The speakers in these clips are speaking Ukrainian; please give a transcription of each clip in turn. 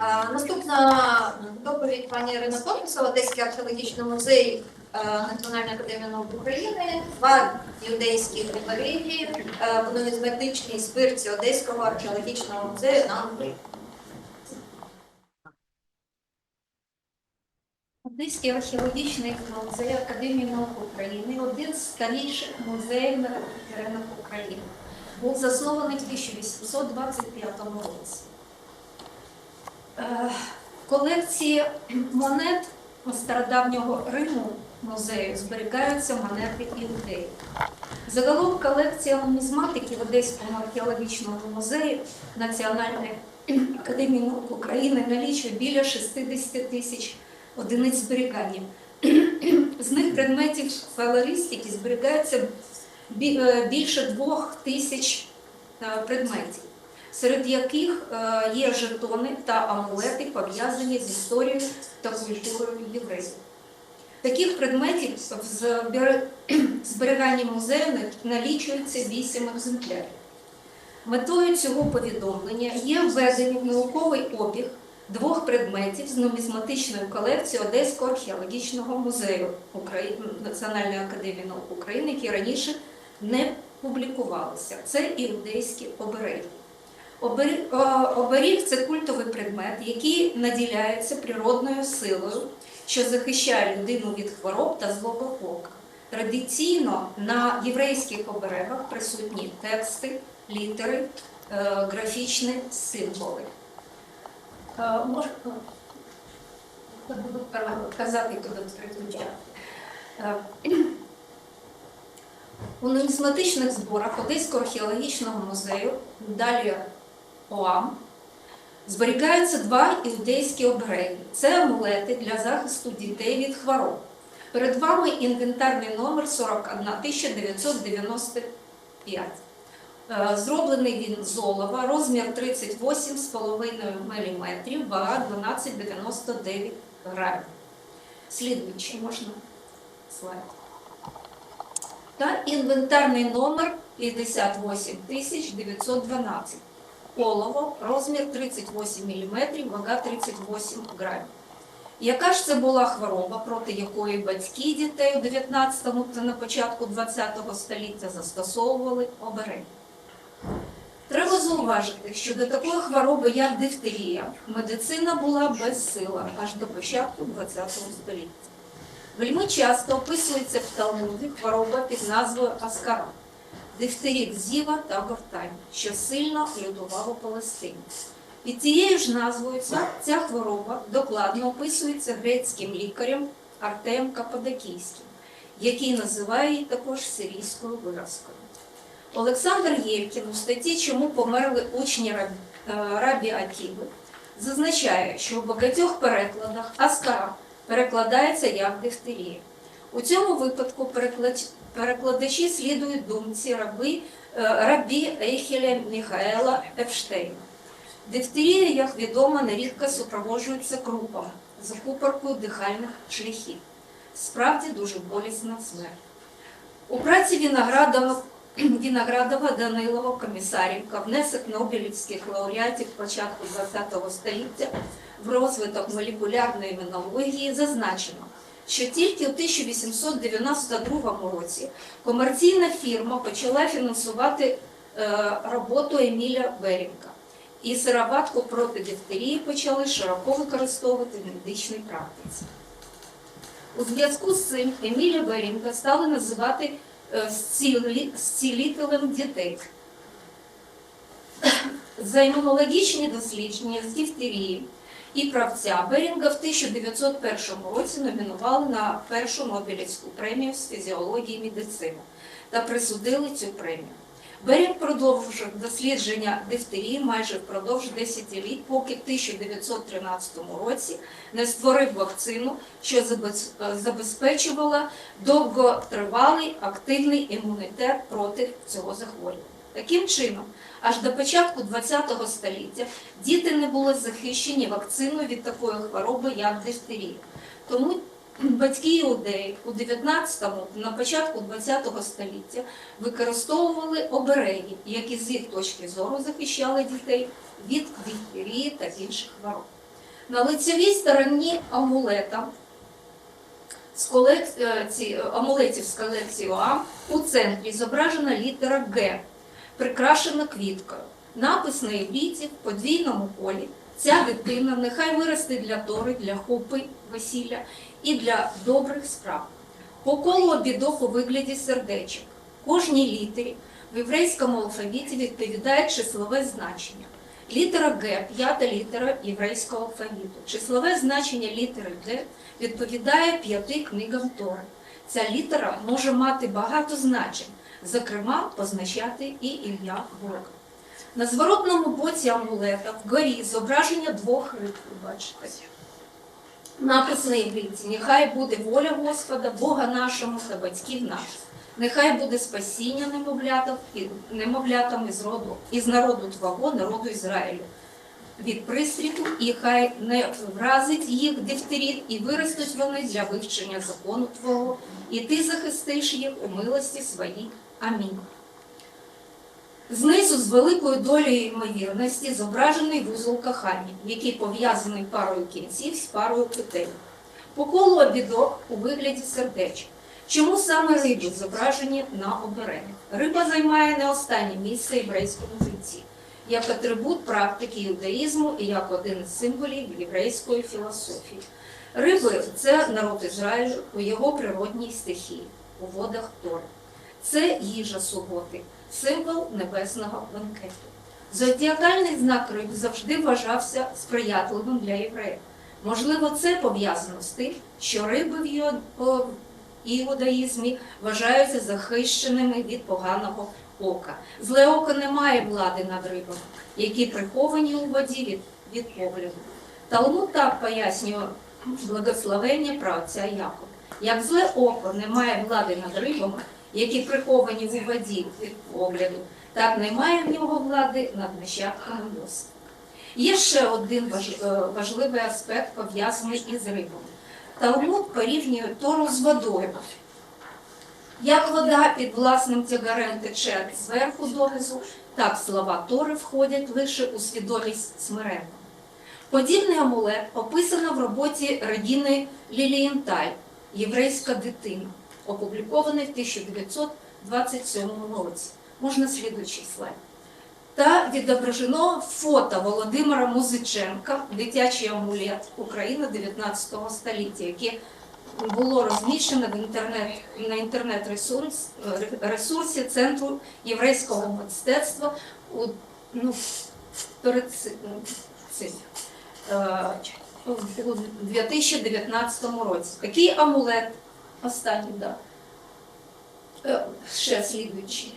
Наступна доповідь пані Ірина Томісова, Одеський археологічний музей е, Національної академії наук України, два юдейські релігії, в нумізматичній збірці Одеського археологічного музею на. Одеський археологічний музей Академії наук України один з старіших музеїв на теренах України. Був заснований в 1825 році. Е, колекції монет стародавнього Риму музею зберігаються монети іудеїв. Загалом колекція нумізматики в Одеському археологічному музеї Національної академії наук України налічує біля 60 тисяч одиниць зберігання. З них предметів фалористики зберігається е, більше двох тисяч е, предметів, серед яких е, є жетони та амулети, пов'язані з історією та культурою євреїв. Таких предметів в зберіганні музею на- налічується 8 екземплярів. Метою цього повідомлення є введення в науковий обіг двох предметів з нумізматичної колекції Одеського археологічного музею Національної академії наук України, які раніше не публікувалися. Це іудейські обереги. Е, Оберіг це культовий предмет, який наділяється природною силою, що захищає людину від хвороб та злого ока. Традиційно на єврейських оберегах присутні тексти, літери, е, графічні символи. Е, Можна казати, переключати. Е, У нумізматичних зборах Одеського археологічного музею, далі ОАМ, зберігаються два іудейські обереги. Це амулети для захисту дітей від хвороб. Перед вами інвентарний номер 41995. Е, Зроблений він з олова, розмір 38,5 мм, вага 12,99 грамів. Слідуючий можна слайд. Та інвентарний номер 58912. Олово, розмір 38 мм, вага 38 грамів. Яка ж це була хвороба, проти якої батьки дітей у 19 та на початку 20 століття застосовували обереги? Треба зауважити, що до такої хвороби, як дифтерія, медицина була безсила аж до початку ХХ століття. Вельми часто описується в Талмуді хвороба під назвою Аскара, дифтерит зіва та гортань, що сильно лютував у Палестині. Під цією ж назвою ця, хвороба докладно описується грецьким лікарем Артеєм Каппадокійським, який називає її також сирійською виразкою. Олександр Єлькін у статті Чому померли учні е, Рабі Аківи зазначає, що у багатьох перекладах Аскара перекладається як дифтерія. У цьому випадку перекладачі слідують думці раби, е, рабі Ейхеля Міхаела Епштейна. Дифтерія, як відомо, нерідко супроводжується крупом, закупоркою дихальних шляхів. Справді дуже болісна смерть. У праці Віноградова, Віноградова Данилова Комісарівка внесок Нобелівських лауреатів початку ХХ століття в розвиток молекулярної імунології зазначено, що тільки у 1892 році комерційна фірма почала фінансувати е, роботу Еміля Берінга. І сироватку проти дифтерії почали широко використовувати в медичній практиці. У зв'язку з цим Еміля Берінга стали називати е, зцілителем дітей. За імунологічні дослідження з дифтерії і правця Берінга в 1901 році номінували на першу Нобелівську премію з фізіології медицини та присудили цю премію. Берінг продовжив дослідження дифтерії майже впродовж десятиліть, поки в 1913 році не створив вакцину, що забезпечувала довготривалий активний імунітет проти цього захворювання. Таким чином, аж до початку ХХ століття діти не були захищені вакциною від такої хвороби, як дифтерія. Тому батьки іудеїв у 19-му, на початку ХХ століття використовували обереги, які з їх точки зору захищали дітей від дифтерії та інших хвороб. На лицевій стороні амулета з колекції, амулетів з колекції ОАМ у центрі зображена літера Г, прикрашена квіткою. Напис на івріті в подвійному колі. Ця дитина нехай виросте для тори, для хупи весілля і для добрих справ. По колу обідок у вигляді сердечок. Кожній літері в єврейському алфавіті відповідає числове значення. Літера Г п'ята літера єврейського алфавіту. Числове значення літери Г відповідає п'яти книгам Тори. Ця літера може мати багато значень, зокрема, позначати і ім'я Бога. На зворотному боці амулета вгорі зображення двох риб, ви бачите. Напис на івриті «Нехай буде воля Господа, Бога нашому та батьків наших. Нехай буде спасіння немовлятам і із роду, із народу Твого, народу Ізраїлю. Від пристріту, і хай не вразить їх дифтеріт, і виростуть вони для вивчення закону Твого, і ти захистиш їх у милості своїй. Амінь. Знизу з великою долею ймовірності зображений вузол кохання, який пов'язаний парою кінців з парою петель. По колу обідок у вигляді сердечок. Чому саме риби зображені на оберегах? Риба займає не останнє місце єврейському житті, як атрибут практики юдаїзму і як один із символів єврейської філософії. Риби це народ Ізраїлю у його природній стихії, у водах Тори. Це їжа суботи, символ небесного банкету. Зодіакальний знак риб завжди вважався сприятливим для євреїв. Можливо, це пов'язано з тим, що риби в іудаїзмі вважаються захищеними від поганого ока. Зле око не має влади над рибами, які приховані у воді від, від погляду. Талмуд так пояснює благословення про отця Якова. Як зле око не має влади над рибами, які приховані у воді від погляду, так немає в нього влади над нащадками Йосифа. Є ще один е, важливий аспект, пов'язаний із рибами. Талмуд порівнює Тору з водою. Як вода під власним тягарем тече зверху донизу, так слова Тори входять лише у свідомість смиренно. Подібний амулет описано в роботі Радіни Лілієнтай Єврейська дитина, опублікований в 1927 році. Можна слідуючий слайд. Та відображено фото Володимира Музиченка, дитячий амулет України 19 століття, яке було розміщено в інтернет, на інтернет-ресурс, ресурсі Центру єврейського мистецтва у, ну, перед цим, е, у 2019 році. Такий амулет, останній, да. Е, ще слідуючий.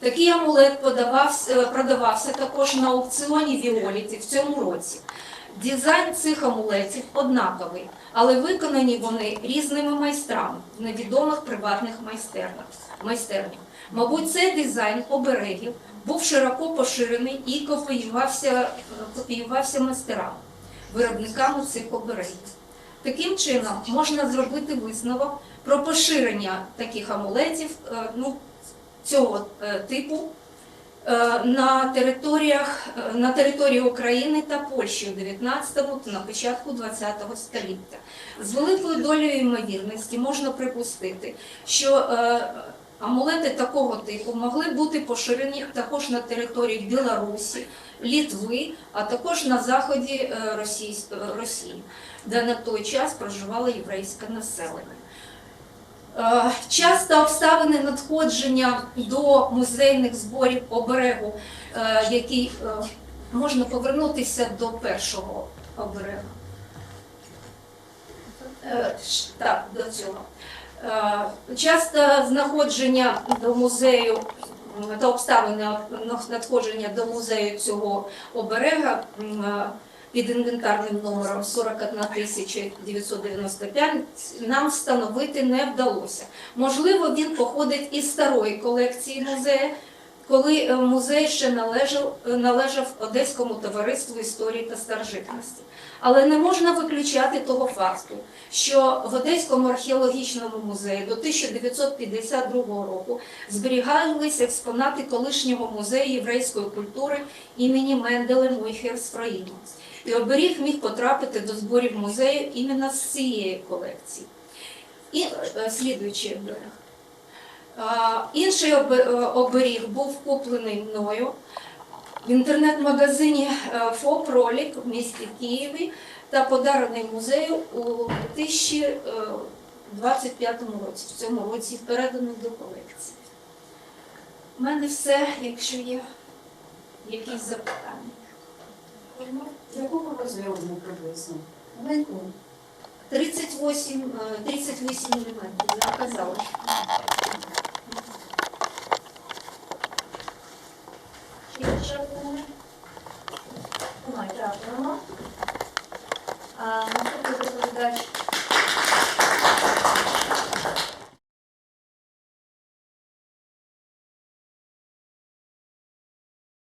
Такий амулет подавався, е, продавався також на аукціоні Віоліті в цьому році. Дизайн цих амулетів однаковий, але виконані вони різними майстрами в невідомих приватних майстернях. Мабуть, цей дизайн оберегів був широко поширений і копіювався, е, копіювався майстерами, виробниками цих оберегів. Таким чином можна зробити висновок про поширення таких амулетів е, ну, цього е, типу е, на територіях на території України та Польщі у 19 та на початку 20 століття. З великою долею ймовірності можна припустити, що амулети такого типу могли бути поширені також на території Білорусі, Літви, а також на заході е, Росії, де на той час проживало єврейське населення. Е, Часто обставини надходження до музейних зборів оберегу, е, який можна повернутися до першого оберегу. Так, до цього. Е, Часто знаходження до музею та обставини надходження до музею цього оберега е, під інвентарним номером 41 995 нам встановити не вдалося. Можливо, він походить із старої колекції музею, коли е, музей ще належав, е, належав Одеському товариству історії та старожитності. Але не можна виключати того факту, що в Одеському археологічному музеї до 1952 року зберігалися експонати колишнього музею єврейської культури імені Менделе Мойхер Сфраїма. І оберіг міг потрапити до зборів музею іменно з цієї колекції. І е, слідуючий оберіг. Інший е, оберіг був куплений мною в інтернет-магазині е, ФОП Ролік в місті Києві та подарений музею у 2025 році. В цьому році переданий до колекції. У мене все, якщо є якісь запитання. Якого розміру приблизно? Маленького. 38, е, 38 мм, я казала.